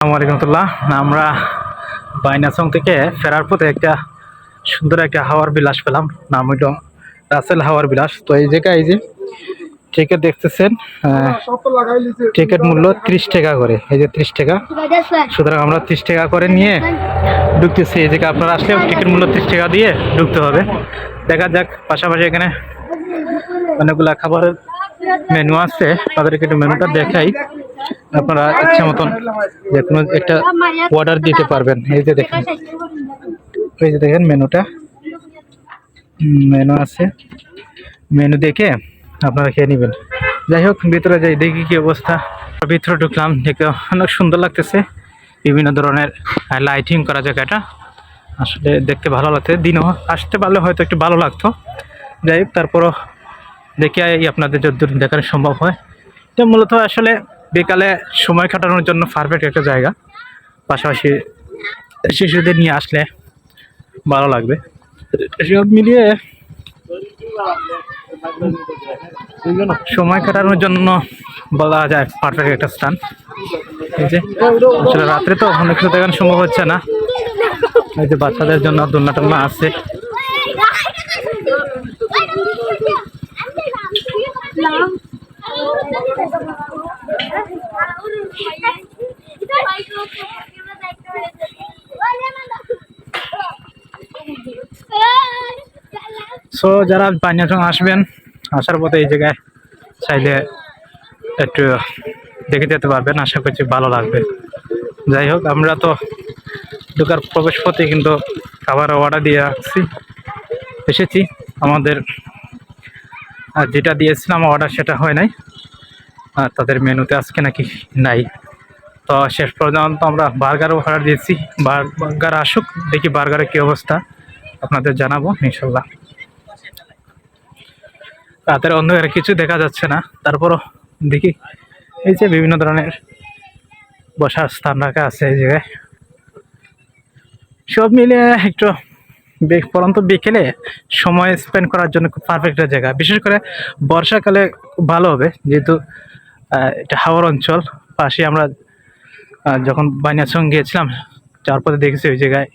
আসসালামু আমরা বাইনাসং থেকে ফেরার পথে একটা সুন্দর একটা হাওয়ার বিলাস পেলাম, নাম হইল রাসেল হাওয়ার বিলাস তো এই জায়গায় এই যে টিকিট দেখতেছেন টিকিট মূল্য ত্রিশ টাকা করে। এই যে ত্রিশ টাকা। সুতরাং আমরা ত্রিশ টাকা করে নিয়ে ঢুকতেছি। এই জায়গায় আপনারা আসলে টিকিট মূল্য ত্রিশ টাকা দিয়ে ঢুকতে হবে। দেখা যাক, পাশাপাশি এখানে অনেকগুলা খাবারের মেনু আছে। তাদেরকে একটু মেনুটা দেখাই। আপনারা ইচ্ছা মতন যে কোনো একটা অর্ডার দিতে পারবেন। এই যে দেখেন। এই যে দেখেন মেনুটা। মেনু আছে। মেনু দেখে আপনারা খেয়ে নেবেন। যাই হোক, ভিতরে যাই, দেখি কি অবস্থা। ভিতরে ঢুকলাম, দেখতে অনেক সুন্দর লাগতেছে। বিভিন্ন ধরনের লাইটিং করা জায়গাটা আসলে দেখতে ভালো লাগছে। দিনও আসতে পারলে হয়তো একটু ভালো লাগতো। যাই হোক, তারপরও দেখে আপনাদের যতদূর দেখানো সম্ভব হয়। তো মূলত আসলে বিকালে সময় কাটানোর জন্য পারফেক্ট একটা জায়গা। পাশাপাশি শিশুদের নিয়ে আসলে ভালো লাগবে। সব মিলিয়ে সময় কাটানোর জন্য বলা যায় পারফেক্ট একটা স্থান। আসলে রাত্রে তো অনেক কিছু দেখানো সম্ভব হচ্ছে না। এই যে বাচ্চাদের জন্য দোলনা টোলনা আছে। সো যারা বানিয়াচং আসবেন, আসার পথে এই জায়গায় চাইলে একটু দেখে যেতে পারবেন, আশা করছি ভালো লাগবে। যাই হোক, আমরা তো ঢোকার প্রবেশ পথে কিন্তু খাবার অর্ডার দিয়ে আসছি, এসেছি। আমাদের যেটা দিয়েছিলাম অর্ডার সেটা হয় নাই। তাদের মেনুতে আজকে নাকি নাই। তো শেষ পর্যন্ত আমরা বার্গারও অর্ডার দিয়েছি। বার্গার আসুক, দেখি বার্গারের কী অবস্থা। আপনাদের জানাব, ইনশাল্লাহ। রাতের অন্ধকারে কিছু দেখা যাচ্ছে না। তারপরও দেখি এই যে বিভিন্ন ধরনের বসার স্থান রাখা আছে এই জায়গায়। সব মিলিয়ে একটু পরন্ত বিকেলে সময় স্পেন্ড করার জন্য খুব পারফেক্ট জায়গা। বিশেষ করে বর্ষাকালে ভালো হবে, যেহেতু এটা হাওড় অঞ্চল। পাশে আমরা যখন বানিয়াসং গিয়েছিলাম, যাওয়ার পথে দেখেছি ওই জায়গায়।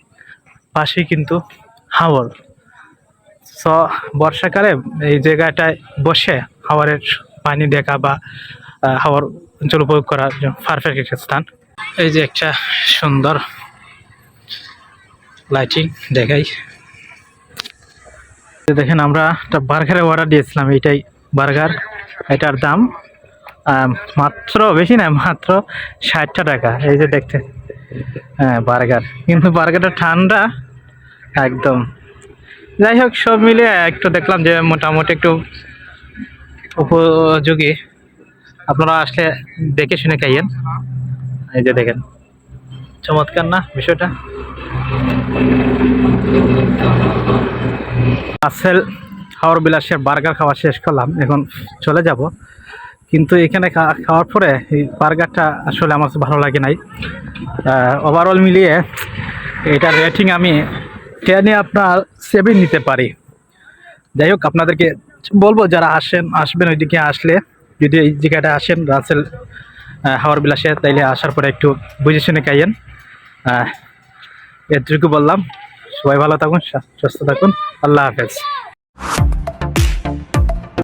পাশেই কিন্তু হাওড়। সো বর্ষাকালে এই জায়গাটায় বসে হাওয়ারের পানি দেখা বা হাওয়ার অঞ্চল উপভোগ করার পারফেক্ট একটা স্থান। এই যে একটা সুন্দর লাইটিং দেখাই। দেখেন, আমরা একটা বার্গারের অর্ডার দিয়েছিলাম এইটাই বার্গার। এটার দাম মাত্র, বেশি না, মাত্র ষাটটা টাকা। এই যে দেখতে হ্যাঁ বার্গার। কিন্তু বার্গারটা ঠান্ডা, একদম। যাই হোক, সব মিলে একটু দেখলাম যে মোটামুটি একটু উপযোগী। আপনারা আসলে দেখে শুনে খাইয়েন। এই যে দেখেন, চমৎকার না বিষয়টা? আসেল খাওয়ার বিলাসের বার্গার খাওয়া শেষ করলাম। এখন চলে যাব। কিন্তু এখানে খাওয়ার পরে এই বার্গারটা আসলে আমার ভালো লাগে নাই। ওভারঅল মিলিয়ে এটার রেটিং আমি টেনে আপনার সেভেন নিতে পারি। যাই হোক, আপনাদেরকে বলব, যারা আসেন, আসবেন ওইদিকে আসলে, যদি এই জায়গাটা আসেন, রাসেল হাওয়ার বিলাসে, তাইলে আসার পরে একটু বুঝে শুনে খাইয়েন। এটুকু বললাম। সবাই ভালো থাকুন, সুস্থ থাকুন। আল্লাহ হাফেজ।